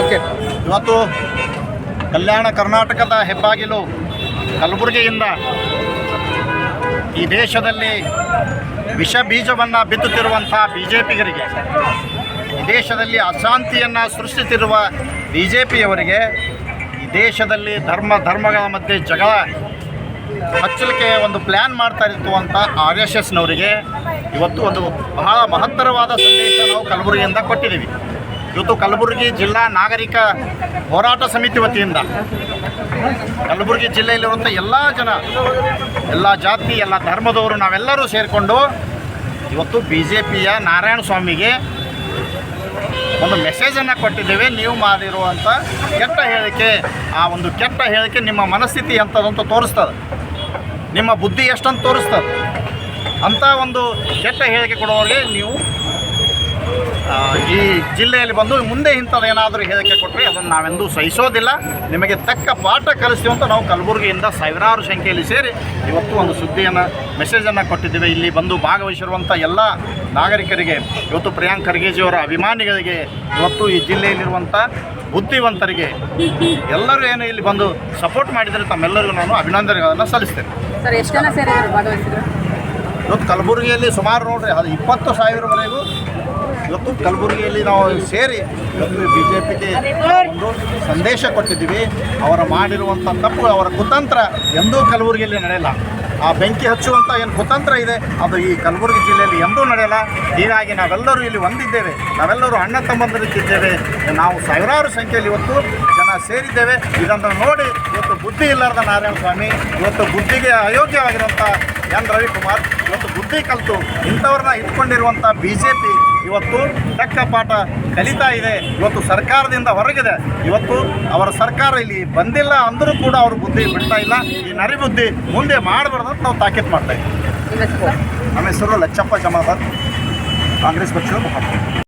Okay ಇವತ್ತು ಕಲ್ಯಾಣ ಕರ್ನಾಟಕದ ಹೆಬ್ಬಾಗಿಲು ಕಲಬುರಗಿಯಿಂದ ಈ ದೇಶದಲ್ಲಿ ವಿಷ ಬೀಜವನ್ನು ಬಿತ್ತುತ್ತಿರುವಂಥ ಬಿ ಜೆ ಪಿಗರಿಗೆ ಈ ದೇಶದಲ್ಲಿ ಅಶಾಂತಿಯನ್ನು ಸೃಷ್ಟಿಸಿರುವ ಬಿ ಜೆ ಪಿಯವರಿಗೆ ಈ ದೇಶದಲ್ಲಿ ಧರ್ಮ ಧರ್ಮಗಳ ಮಧ್ಯೆ ಜಗಳ, ಹಚ್ಚಲಿಕ್ಕೆ ಒಂದು ಪ್ಲ್ಯಾನ್ ಮಾಡ್ತಾ ಅಂತ ಆರ್ ಎಸ್ ಎಸ್ನವರಿಗೆ ಇವತ್ತು ಒಂದು ಬಹಳ ಮಹತ್ತರವಾದ ಸಂದೇಶ ನಾವು ಕಲಬುರಗಿಯಿಂದ ಕೊಟ್ಟಿದ್ದೀವಿ. ಇವತ್ತು ಕಲಬುರಗಿ ಜಿಲ್ಲಾ ನಾಗರಿಕ ಹೋರಾಟ ಸಮಿತಿ ವತಿಯಿಂದ ಕಲಬುರಗಿ ಜಿಲ್ಲೆಯಲ್ಲಿರುವಂಥ ಎಲ್ಲ ಜನ, ಎಲ್ಲ ಜಾತಿ, ಎಲ್ಲ ಧರ್ಮದವರು ನಾವೆಲ್ಲರೂ ಸೇರಿಕೊಂಡು ಇವತ್ತು ಬಿ ಜೆ ಪಿಯ ನಾರಾಯಣ ಸ್ವಾಮಿಗೆ ಒಂದು ಮೆಸೇಜನ್ನು ಕೊಟ್ಟಿದ್ದೇವೆ. ನೀವು ಮಾಡಿರುವಂಥ ಕೆಟ್ಟ ಹೇಳಿಕೆ, ಆ ಒಂದು ಕೆಟ್ಟ ಹೇಳಿಕೆ ನಿಮ್ಮ ಮನಸ್ಥಿತಿ ಎಂಥದಂತ ತೋರಿಸ್ತದೆ. ನಿಮ್ಮ ಬುದ್ಧಿ ಎಷ್ಟಂತ ತೋರಿಸ್ತದೆ. ಅಂಥ ಒಂದು ಕೆಟ್ಟ ಹೇಳಿಕೆ ಕೊಡುವವರಿಗೆ ನೀವು ಈ ಜಿಲ್ಲೆಯಲ್ಲಿ ಬಂದು ಮುಂದೆ ಇಂಥದ್ದು ಏನಾದರೂ ಹೇಳಿಕೆ ಕೊಟ್ಟರೆ ಅದನ್ನು ನಾವೆಂದೂ ಸಹಿಸೋದಿಲ್ಲ. ನಿಮಗೆ ತಕ್ಕ ಪಾಠ ಕಲಿಸ್ತೀವಿ ಅಂತ ನಾವು ಕಲಬುರಗಿಯಿಂದ ಸಾವಿರಾರು ಸಂಖ್ಯೆಯಲ್ಲಿ ಸೇರಿ ಇವತ್ತು ಒಂದು ಸುದ್ದಿಯನ್ನು ಮೆಸೇಜನ್ನು ಕೊಟ್ಟಿದ್ದೇವೆ. ಇಲ್ಲಿ ಬಂದು ಭಾಗವಹಿಸಿರುವಂಥ ಎಲ್ಲ ನಾಗರಿಕರಿಗೆ ಇವತ್ತು ಪ್ರಿಯಾಂಕ್ ಖರ್ಗೆಜಿಯವರ ಅಭಿಮಾನಿಗಳಿಗೆ ಇವತ್ತು ಈ ಜಿಲ್ಲೆಯಲ್ಲಿರುವಂಥ ಬುದ್ಧಿವಂತರಿಗೆ ಎಲ್ಲರೂ ಏನು ಇಲ್ಲಿ ಬಂದು ಸಪೋರ್ಟ್ ಮಾಡಿದರೆ ತಮ್ಮೆಲ್ಲರಿಗೂ ನಾನು ಅಭಿನಂದನೆಗಳನ್ನು ಸಲ್ಲಿಸ್ತೇನೆ. ಸರ್ ಎಷ್ಟು ಜನ ಸೇರಿದ್ರು ಭಾಗವಹಿಸಿದ್ರು? ಇವತ್ತು ಕಲಬುರಗಿಯಲ್ಲಿ ಸುಮಾರು ನೋಡ್ರಿ ಅದು ಇಪ್ಪತ್ತು ಸಾವಿರವರೆಗೂ ಇವತ್ತು ಕಲಬುರಗಿಯಲ್ಲಿ ನಾವು ಸೇರಿ ಬಿ ಜೆ ಪಿಗೆ ಒಂದು ಸಂದೇಶ ಕೊಟ್ಟಿದ್ದೀವಿ. ಅವರ ಮಾಡಿರುವಂಥ ತಪ್ಪು, ಅವರ ಕುತಂತ್ರ ಎಂದೂ ಕಲಬುರಗಿಯಲ್ಲಿ ನಡೆಯಲ್ಲ. ಆ ಬೆಂಕಿ ಹಚ್ಚುವಂಥ ಏನು ಕುತಂತ್ರ ಇದೆ, ಅದು ಈ ಕಲಬುರಗಿ ಜಿಲ್ಲೆಯಲ್ಲಿ ಎಂದೂ ನಡೆಯಲ್ಲ. ಹೀಗಾಗಿ ನಾವೆಲ್ಲರೂ ಇಲ್ಲಿ ಒಂದಿದ್ದೇವೆ. ನಾವೆಲ್ಲರೂ ಅಣ್ಣ ತಮ್ಮಂದರಿದ್ದೇವೆ ನಾವು ಸಾವಿರಾರು ಸಂಖ್ಯೆಯಲ್ಲಿ ಇವತ್ತು ಜನ ಸೇರಿದ್ದೇವೆ. ಇದನ್ನು ನೋಡಿ ಇವತ್ತು ಬುದ್ಧಿ ಇಲ್ಲದ ನಾರಾಯಣ ಸ್ವಾಮಿ ಇವತ್ತು ಬುದ್ಧಿಗೆ ಅಯೋಗ್ಯವಾಗಿರುವಂಥ ಎನ್ ರವಿಕುಮಾರ್ ಇವತ್ತು ಬುದ್ಧಿ ಕಲಿತು ಇಂಥವ್ರನ್ನ ಇಟ್ಕೊಂಡಿರುವಂಥ ಬಿ ಜೆ ಪಿ ಇವತ್ತು ತಕ್ಕ ಪಾಠ ಕಲಿತಾ ಇದೆ. ಇವತ್ತು ಸರ್ಕಾರದಿಂದ ಹೊರಗಿದೆ. ಇವತ್ತು ಅವರ ಸರ್ಕಾರ ಇಲ್ಲಿ ಬಂದಿಲ್ಲ ಅಂದರೂ ಕೂಡ ಅವ್ರ ಬುದ್ಧಿ ಬಿಡ್ತಾ ಇಲ್ಲ. ಈ ನರಿ ಬುದ್ಧಿ ಮುಂದೆ ಮಾಡಬಾರ್ದು ಅಂತ ನಾವು ತಾಕೀತು ಮಾಡ್ತಾ ಇದ್ದೀವಿ. ನಮ್ಮ ಹೆಸರು ಲಚ್ಚಪ್ಪ ಜಮಾದಾರ್. ಕಾಂಗ್ರೆಸ್ ಪಕ್ಷದ ಮುಖಂಡ.